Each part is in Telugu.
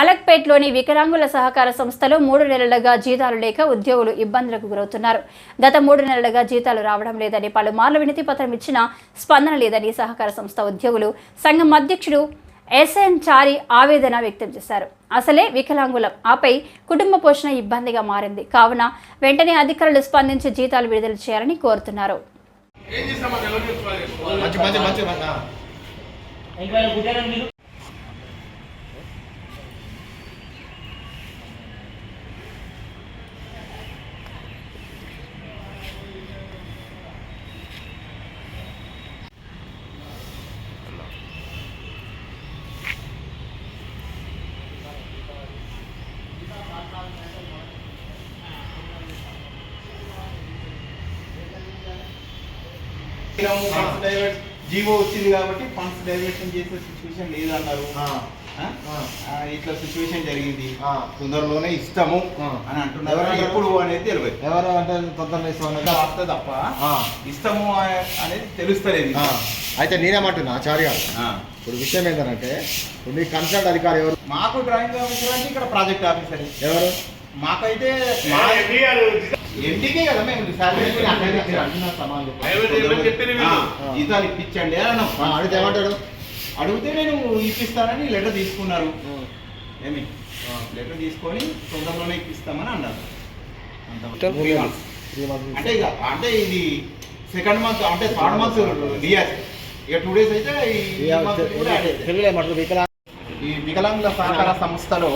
మలక్పేట్లోని వికలాంగుల సహకార సంస్థలో మూడు నెలలుగా జీతాలు లేక ఉద్యోగులు ఇబ్బందులకు గురవుతున్నారు. గత మూడు నెలలుగా జీతాలు రావడం లేదని పలుమార్లు వినతి పత్రం ఇచ్చినా స్పందన లేదని సహకార సంస్థ ఉద్యోగులు సంఘం అధ్యక్షుడు ఎస్ఎన్ చారి ఆవేదన వ్యక్తం చేశారు. అసలే వికలాంగులం ఆపై కుటుంబ పోషణ ఇబ్బందిగా మారింది. కావున వెంటనే అధికారులు స్పందించి జీతాలు విడుదల చేయాలని కోరుతున్నారు. ఫండ్స్ డైవర్ట్ జీవో వచ్చింది కాబట్టి ఫండ్స్ డైవర్షన్ చేసే సిచ్యువేషన్ లేదన్నారు ఇట్లా సిచ్యువేషన్ జరిగింది ఆ. తొందరలోనే ఇస్తాము. అని అంటున్నారు? ఎప్పుడు అనేది తెలియదు ఎవరు అంటే తొందరగా ఇస్తామన్నా ఇంకా వస్తే తప్ప. ఇస్తాము అనే- అనేది తెలుస్తలేదు. అయితే నేనేమంటున్నా ఆచార్య. ఇప్పుడు విషయం ఏంటంటే ఇప్పుడు మీ కన్సల్ట్ అధికారి ఎవరు మాకు డ్రాయింగ్ ఆఫీసర్ అంటే ఇక్కడ ప్రాజెక్ట్ ఆఫీసర్ ఎవరు మాకైతే మా ఎండికే కదా మేము జీతాలు ఇప్పించండి అని అడిగితే ఏమంటాడు అడిగితే నేను ఇప్పిస్తానని లెటర్ తీసుకున్నారు. ఏమి. లెటర్ తీసుకొని తొందరలోనే ఇప్పిస్తామని అన్నారు. అంటే ఇక అంటే ఇది సెకండ్ మంత్ అంటే థర్డ్ మంత్ డియర్ ఇక టూ డేస్ అయితే ఈ వికలాంగుల సహకార సంస్థలో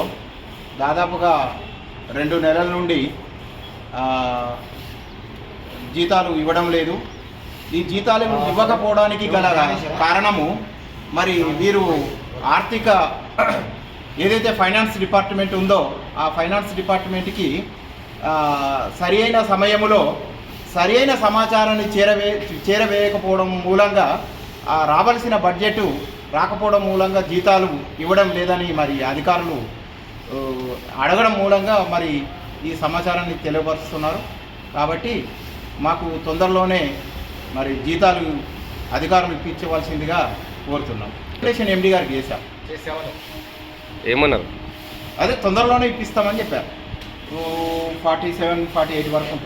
దాదాపుగా రెండు నెలల నుండి జీతాలు ఇవ్వడం లేదు. ఈ జీతాలు ఇవ్వకపోవడానికి గల కారణము మరి వీరు ఆర్థిక ఏదైతే ఫైనాన్స్ డిపార్ట్మెంట్ ఉందో ఆ ఫైనాన్స్ డిపార్ట్మెంట్కి సరి అయిన సమయములో సరి అయిన సమాచారాన్ని చేరవే చేరవేయకపోవడం మూలంగా ఆ రావాల్సిన బడ్జెట్ రాకపోవడం మూలంగా జీతాలు ఇవ్వడం లేదని మరి అధికారులు అడగడం మూలంగా మరి ఈ సమాచారాన్ని తెలియపరుస్తున్నారు. కాబట్టి మాకు తొందరలోనే మరి జీతాలు అధికారులు ఇప్పించవలసిందిగా కోరుతున్నాం. స్టేషన్ ఎండి గారికి చేశాం. ఏమన్నారు? అదే తొందరలోనే ఇప్పిస్తామని చెప్పారు. ఫార్టీ సెవెన్ ఫార్టీ ఎయిట్ వరకు ఉంటాం.